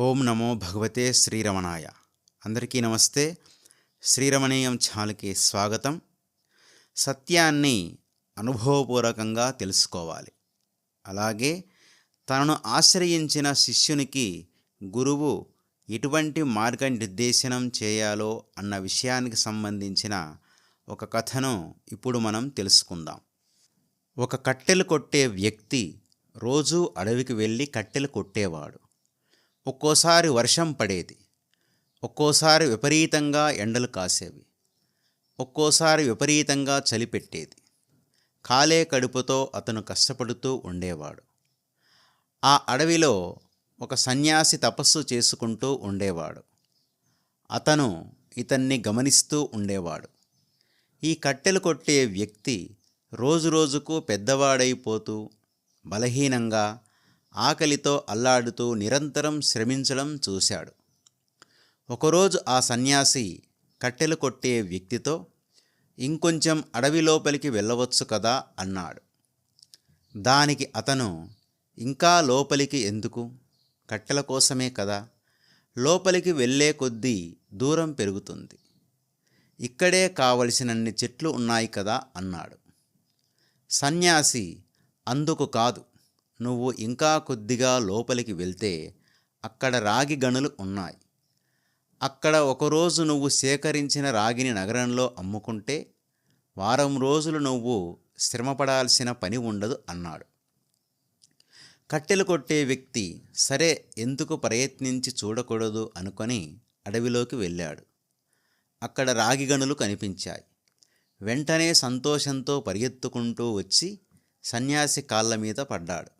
ఓం నమో భగవతే శ్రీరమణాయ. అందరికీ నమస్తే. శ్రీరమణీయం ఛానల్కి స్వాగతం. సత్యాన్ని అనుభవపూర్వకంగా తెలుసుకోవాలి. అలాగే తనను ఆశ్రయించిన శిష్యునికి గురువు ఎటువంటి మార్గనిర్దేశనం చేయాలో అన్న విషయానికి సంబంధించిన ఒక కథను ఇప్పుడు మనం తెలుసుకుందాం. ఒక కట్టెలు కొట్టే వ్యక్తి రోజూ అడవికి వెళ్ళి కట్టెలు కొట్టేవాడు. ఒక్కోసారి వర్షం పడేది. ఒక్కోసారి విపరీతంగా ఎండలు కాసేవి. ఒక్కోసారి విపరీతంగా చలిపెట్టేది కాలే కడుపుతో అతను కష్టపడుతూ ఉండేవాడు. ఆ అడవిలో ఒక సన్యాసి తపస్సు చేసుకుంటూ ఉండేవాడు. అతను ఇతన్ని గమనిస్తూ ఉండేవాడు. ఈ కట్టెలు కొట్టే వ్యక్తి రోజురోజుకు పెద్దవాడైపోతూ బలహీనంగా ఆకలితో అల్లాడుతూ నిరంతరం శ్రమించడం చూశాడు. ఒకరోజు ఆ సన్యాసి కట్టెలు కొట్టే వ్యక్తితో ఇంకొంచెం అడవి లోపలికి వెళ్ళవచ్చు కదా అన్నాడు. దానికి అతను ఇంకా లోపలికి ఎందుకు? కట్టెల కోసమే కదా. లోపలికి వెళ్ళే కొద్దీ దూరం పెరుగుతుంది. ఇక్కడే కావలసినన్ని చెట్లు ఉన్నాయి కదా అన్నాడు. సన్యాసి అందుకు కాదు. నువ్వు ఇంకా కొద్దిగా లోపలికి వెళ్తే అక్కడ రాగి గనులు ఉన్నాయి. అక్కడ ఒకరోజు నువ్వు సేకరించిన రాగిని నగరంలో అమ్ముకుంటే వారం రోజులు నువ్వు శ్రమపడాల్సిన పని ఉండదు అన్నాడు. కట్టెలు కొట్టే వ్యక్తి సరే ఎందుకు ప్రయత్నించి చూడకూడదు అనుకొని అడవిలోకి వెళ్ళాడు. అక్కడ రాగి గనులు కనిపించాయి. వెంటనే సంతోషంతో పరిగెత్తుకుంటూ వచ్చి సన్యాసి కాళ్ళ మీద పడ్డాడు.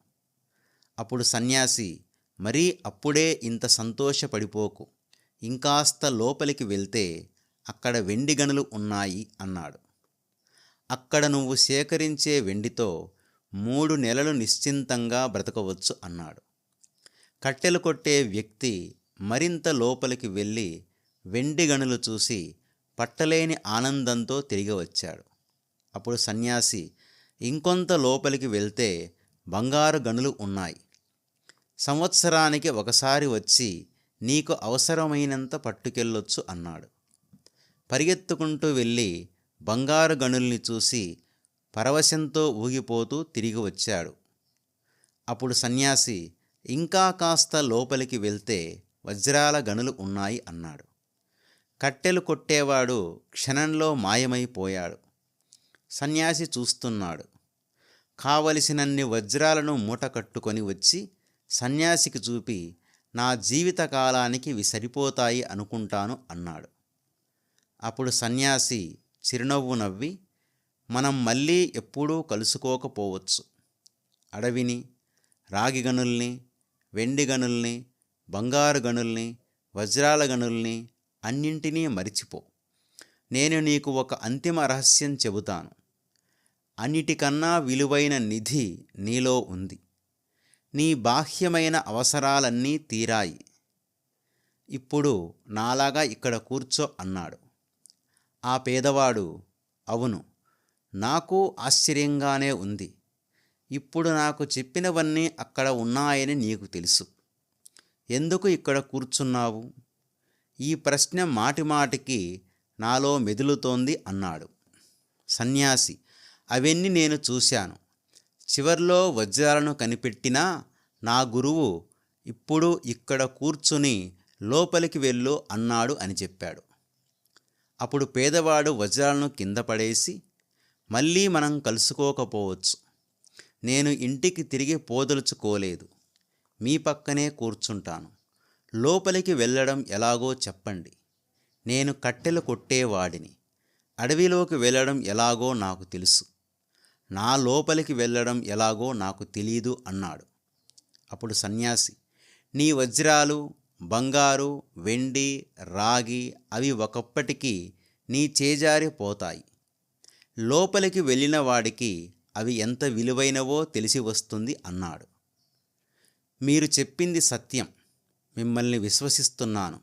అప్పుడు సన్యాసి మరీ అప్పుడే ఇంత సంతోషపడిపోకు. ఇంకాస్త లోపలికి వెళ్తే అక్కడ వెండి గనులు ఉన్నాయి అన్నాడు. అక్కడ నువ్వు సేకరించే వెండితో మూడు నెలలు నిశ్చింతంగా బ్రతకవచ్చు అన్నాడు. కట్టెలు కొట్టే వ్యక్తి మరింత లోపలికి వెళ్ళి వెండి గనులు చూసి పట్టలేని ఆనందంతో తిరిగి వచ్చాడు. అప్పుడు సన్యాసి ఇంకొంత లోపలికి వెళ్తే బంగారు గనులు ఉన్నాయి. సంవత్సరానికి ఒకసారి వచ్చి నీకు అవసరమైనంత పట్టుకెళ్ళొచ్చు అన్నాడు. పరిగెత్తుకుంటూ వెళ్ళి బంగారు గనుల్ని చూసి పరవశంతో ఊగిపోతూ తిరిగి వచ్చాడు. అప్పుడు సన్యాసి ఇంకా కాస్త లోపలికి వెళ్తే వజ్రాల గనులు ఉన్నాయి అన్నాడు. కట్టెలు కొట్టేవాడు క్షణంలో మాయమైపోయాడు. సన్యాసి చూస్తున్నాడు. కావలసినన్ని వజ్రాలను మూట కట్టుకొని వచ్చి సన్యాసికి చూపి నా జీవితకాలానికి ఇవి సరిపోతాయి అనుకుంటాను అన్నాడు. అప్పుడు సన్యాసి చిరునవ్వు నవ్వి మనం మళ్ళీ ఎప్పుడూ కలుసుకోకపోవచ్చు. అడవిని రాగి గనుల్ని వెండి గనుల్ని బంగారు గనుల్ని వజ్రాల గనుల్ని అన్నింటినీ మరిచిపో. నేను నీకు ఒక అంతిమ రహస్యం చెబుతాను. అన్నిటికన్నా విలువైన నిధి నీలో ఉంది. నీ బాహ్యమైన అవసరాలన్నీ తీరాయి. ఇప్పుడు నాలాగా ఇక్కడ కూర్చో అన్నాడు. ఆ పేదవాడు అవును నాకు ఆశ్చర్యంగానే ఉంది. ఇప్పుడు నాకు చెప్పినవన్నీ అక్కడ ఉన్నాయని నీకు తెలుసు. ఎందుకు ఇక్కడ కూర్చున్నావు? ఈ ప్రశ్న మాటిమాటికి నాలో మెదులుతోంది అన్నాడు. సన్యాసి అవన్నీ నేను చూశాను. చివర్లో వజ్రాలను కనిపెట్టినా నా గురువు ఇప్పుడు ఇక్కడ కూర్చుని లోపలికి వెళ్ళు అన్నాడు అని చెప్పాడు. అప్పుడు పేదవాడు వజ్రాలను కింద పడేసి మళ్ళీ మనం కలుసుకోకపోవచ్చు. నేను ఇంటికి తిరిగి పోదలుచుకోలేదు. మీ పక్కనే కూర్చుంటాను. లోపలికి వెళ్ళడం ఎలాగో చెప్పండి. నేను కట్టెలు కొట్టేవాడిని. అడవిలోకి వెళ్ళడం ఎలాగో నాకు తెలుసు. నా లోపలికి వెళ్ళడం ఎలాగో నాకు తెలీదు అన్నాడు. అప్పుడు సన్యాసి నీ వజ్రాలు బంగారు వెండి రాగి అవి ఒకప్పటికి నీ చేజారిపోతాయి. లోపలికి వెళ్ళిన వాడికి అవి ఎంత విలువైనవో తెలిసి వస్తుంది అన్నాడు. మీరు చెప్పింది సత్యం. మిమ్మల్ని విశ్వసిస్తున్నాను.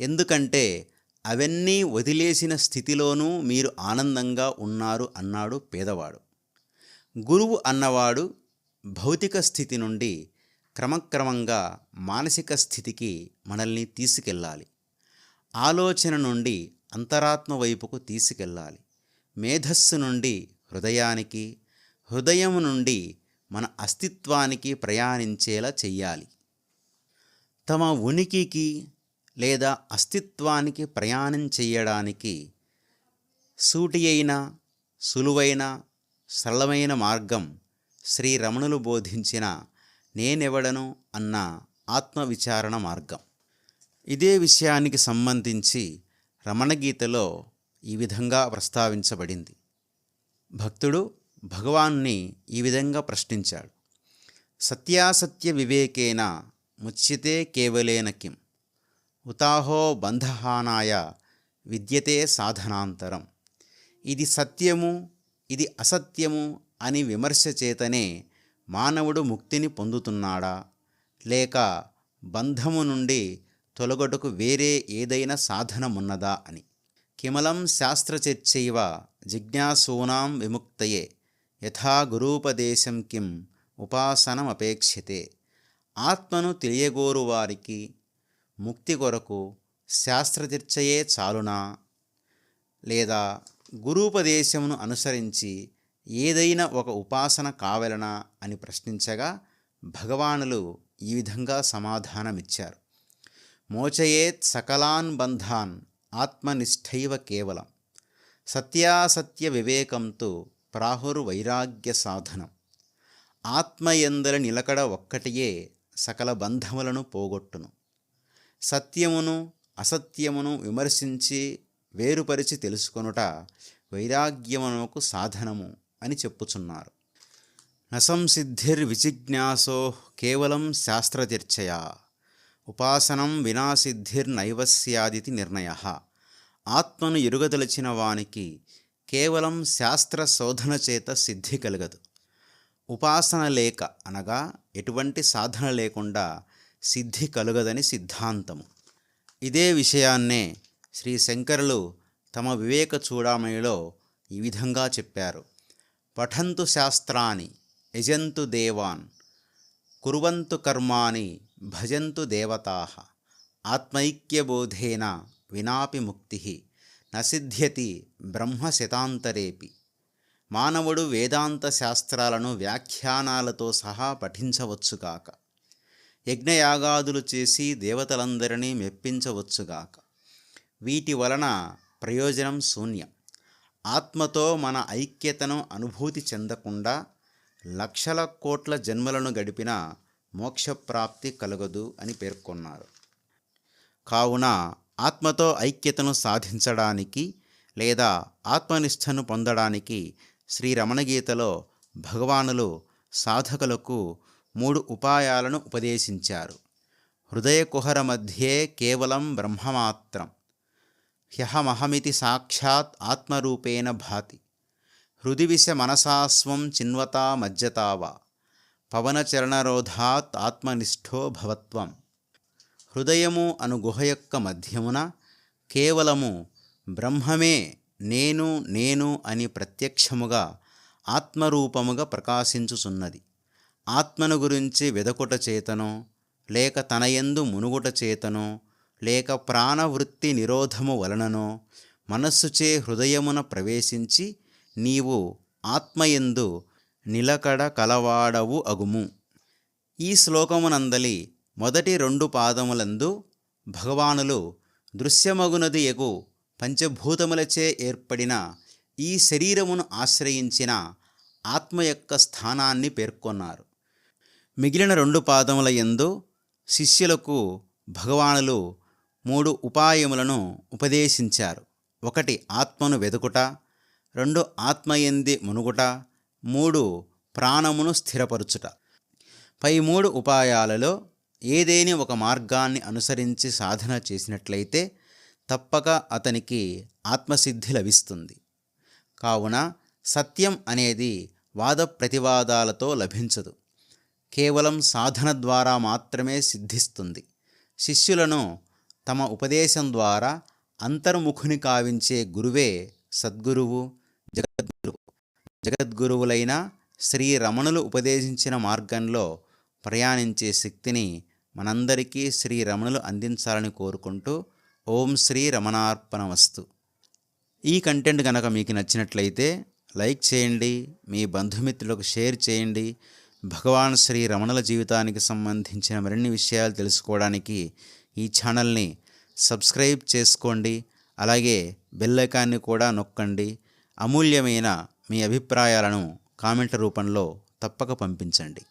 ఎందుకంటే అవన్నీ వదిలేసిన స్థితిలోనూ మీరు ఆనందంగా ఉన్నారు అన్నాడు పేదవాడు. గురువు అన్నవాడు భౌతిక స్థితి నుండి క్రమక్రమంగా మానసిక స్థితికి మనల్ని తీసుకెళ్ళాలి. ఆలోచన నుండి అంతరాత్మ వైపుకు తీసుకెళ్ళాలి. మేధస్సు నుండి హృదయానికి హృదయం నుండి మన అస్తిత్వానికి ప్రయాణించేలా చెయ్యాలి. తమ ఉనికికి లేదా అస్తిత్వానికి ప్రయాణం చేయడానికి సూటి అయిన సులువైన సరళమైన మార్గం శ్రీ రమణులు బోధించిన నేనెవడను అన్న ఆత్మవిచారణ మార్గం. ఇదే విషయానికి సంబంధించి రమణగీతలో ఈ విధంగా ప్రస్తావించబడింది. భక్తుడు భగవాన్ని ఈ విధంగా ప్రశ్నించాడు. సత్యాసత్య వివేకేన ముచ్యతే కేవలేన కిం. ఉతాహో బంధహానాయ విద్యతే సాధనాంతరం. ఇది సత్యము ఇది అసత్యము అని విమర్శ చేతనే మానవుడు ముక్తిని పొందుతున్నాడా? లేక బంధము నుండి తొలగొటకు వేరే ఏదైనా సాధనమున్నదా అని. కిమలం శాస్త్రచర్చైవ జిజ్ఞాసూనాం విముక్తయే. యథా గురూపదేశం కిం ఉపాసనమపేక్షతే ఆత్మను తెలియగోరు వారికి ముక్తి కొరకు శాస్త్రచర్చయే చాలునా? లేదా గురూపదేశమును అనుసరించి ఏదైనా ఒక ఉపాసన కావలనా అని ప్రశ్నించగా భగవానులు ఈ విధంగా సమాధానమిచ్చారు. మోచయేత్ సకలాన్ బంధాన్ ఆత్మనిష్ఠైవ కేవలం. సత్యాసత్య వివేకంతో ప్రాహుర్వైరాగ్య సాధనం. ఆత్మయందల నిలకడ ఒక్కటియే సకల బంధములను పోగొట్టును. సత్యమును అసత్యమును విమర్శించి వేరుపరిచి తెలుసుకొనుట వైరాగ్యమునకు సాధనము అని చెప్పుచున్నారు. నసంసిద్ధిర్విజిజ్ఞాసో కేవలం శాస్త్రచర్చయా. ఉపాసనం వినాసిద్ధిర్నైవస్యాదితి నిర్ణయ. ఆత్మను ఎరుగదలిచిన వానికి కేవలం శాస్త్ర శోధన చేత సిద్ధి కలగదు. ఉపాసన లేక అనగా ఎటువంటి సాధన లేకుండా సిద్ధి కలుగదని సిద్ధాంతము. ఇదే విషయాన్నే శ్రీ శంకరులు తమ వివేక చూడామణిలో ఈ విధంగా చెప్పారు. పఠంతు శాస్త్రాన్ని యజంతు దేవాన్ కుర్వంతు కర్మాని భజంతు దేవతా ఆత్మైక్యబోధేన వినాపి ముక్తి నసిద్ధ్యతి బ్రహ్మశతాంతరేపి మానవుడు వేదాంత శాస్త్రాలను వ్యాఖ్యానాలతో సహా పఠించవచ్చుగాక. యజ్ఞయాగాదులు చేసి దేవతలందరినీ మెప్పించవచ్చుగాక. వీటి వలన ప్రయోజనం శూన్యం. ఆత్మతో మన ఐక్యతను అనుభూతి చెందకుండా లక్షల కోట్ల జన్మలను గడిపిన మోక్షప్రాప్తి కలగదు అని పేర్కొన్నారు. కావున ఆత్మతో ఐక్యతను సాధించడానికి లేదా ఆత్మనిష్టను పొందడానికి శ్రీ రమణగీతలో భగవానులు సాధకులకు మూడు ఉపాయాలను ఉపదేశించారు. హృదయ కుహర మధ్యే కేవలం బ్రహ్మమాత్రం. హ్యహమహమితి సాక్షాత్ ఆత్మరూపేణ భాతి. హృదివిష మనసాస్వం చిన్వతా మజ్జతావా పవనచరణరోధాత్ ఆత్మనిష్ఠో భవత్వం. హృదయము అను గుహ యొక్క మధ్యమున కేవలము బ్రహ్మమే నేను నేను అని ప్రత్యక్షముగా ఆత్మరూపముగా ప్రకాశించుచున్నది. ఆత్మను గురించి వెదకుట చేతనో లేక తనయందు మునుగుట చేతనో లేక ప్రాణవృత్తి నిరోధము వలననో మనస్సుచే హృదయమున ప్రవేశించి నీవు ఆత్మయందు నిలకడ కలవాడవు అగుము. ఈ శ్లోకమునందలి మొదటి రెండు పాదములందు భగవానులు దృశ్యమగునది ఎగు పంచభూతములచే ఏర్పడిన ఈ శరీరమును ఆశ్రయించిన ఆత్మ యొక్క స్థానాన్ని పేర్కొన్నారు. మిగిలిన రెండు పాదముల యందు శిష్యులకు భగవానులు మూడు ఉపాయములను ఉపదేశించారు. ఒకటి ఆత్మను వెదుకుట. రెండు ఆత్మయంది మునుగుట. మూడు ప్రాణమును స్థిరపరుచుట. పై మూడు ఉపాయాలలో ఏదేని ఒక మార్గాన్ని అనుసరించి సాధన చేసినట్లయితే తప్పక అతనికి ఆత్మసిద్ధి లభిస్తుంది. కావున సత్యం అనేది వాద ప్రతివాదాలతో లభించదు. కేవలం సాధన ద్వారా మాత్రమే సిద్ధిస్తుంది. శిష్యులను తమ ఉపదేశం ద్వారా అంతర్ముఖుని కావించే గురువే సద్గురువు జగద్గురువు జగద్గురువులైన శ్రీ రమణులు ఉపదేశించిన మార్గంలో ప్రయాణించే శక్తిని మనందరికీ శ్రీ రమణులు అందించాలని కోరుకుంటూ ఓం శ్రీ రమణార్పణమస్తు ఈ కంటెంట్ కనుక మీకు నచ్చినట్లయితే లైక్ చేయండి మీ బంధుమిత్రులకు షేర్ చేయండి. భగవాన్ శ్రీ రమణుల జీవితానికి సంబంధించిన మరిన్ని విషయాలు తెలుసుకోవడానికి ఈ ఛానల్ని సబ్స్క్రైబ్ చేసుకోండి. అలాగే బెల్లైకాన్ని కూడా నొక్కండి. అమూల్యమైన మీ అభిప్రాయాలను కామెంట్ రూపంలో తప్పక పంపించండి.